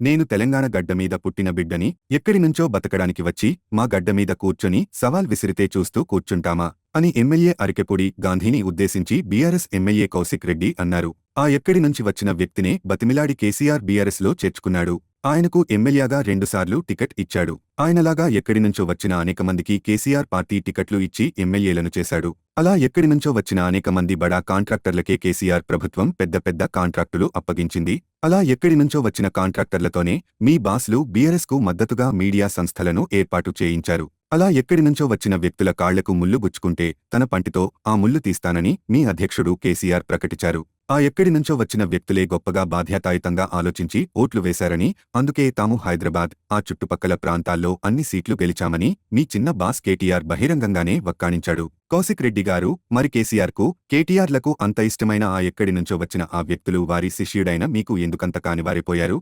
నేను తెలంగాణ గడ్డ మీద పుట్టిన బిడ్డని ఎక్కడి నుంచో బతకడానికి వచ్చి మా గడ్డ మీద కూర్చొని సవాల్ విసిరితే చూస్తూ కూర్చుంటామా? అని ఎమ్మెల్యే అరికెపొడి గాంధీని ఉద్దేశించి బీఆర్ఎస్ ఎమ్మెల్యే కౌశిక్ రెడ్డి అన్నారు. ఆ ఎక్కడి నుంచి వచ్చిన వ్యక్తినే బతిమిలాడి కేసీఆర్ బీఆర్ఎస్లో చేర్చుకున్నాడు. ఆయనకు ఎమ్మెల్యేగా రెండుసార్లు టికెట్ ఇచ్చాడు. ఆయనలాగా ఎక్కడి నుంచో వచ్చిన అనేక మందికి కేసీఆర్ పార్టీ టికెట్లు ఇచ్చి ఎమ్మెల్యేలను చేశాడు. అలా ఎక్కడి నుంచో వచ్చిన అనేక మంది బడా కాంట్రాక్టర్లకే కేసీఆర్ ప్రభుత్వం పెద్ద పెద్ద కాంట్రాక్టులు అప్పగించింది. అలా ఎక్కడి నుంచో వచ్చిన కాంట్రాక్టర్లతోనే మీ బాస్లు బీఆర్ఎస్కు మద్దతుగా మీడియా సంస్థలను ఏర్పాటు చేయించారు. అలా ఎక్కడి నుంచో వచ్చిన వ్యక్తుల కాళ్ళకు ముల్లు గుచ్చుకుంటే తన పంటితో ఆ ముల్లు తీస్తానని మీ అధ్యక్షుడు కేసీఆర్ ప్రకటించారు. ఆ ఎక్కడి నుంచో వచ్చిన వ్యక్తులే గొప్పగా బాధ్యతాయుతంగా ఆలోచించి ఓట్లు వేశారని అందుకే తాము హైదరాబాద్ ఆ చుట్టుపక్కల ప్రాంతాల్లో అన్ని సీట్లు గెలిచామని మీ చిన్న బాస్ కేటీఆర్ బహిరంగంగానే వక్కాణించాడు. కౌశిక్ రెడ్డి గారు మరి కేసీఆర్కు కేటీఆర్లకు అంత ఇష్టమైన ఆ ఎక్కడి నుంచో వచ్చిన ఆ వ్యక్తులు వారి శిష్యుడైన మీకు ఎందుకంత కానివారిపోయారు?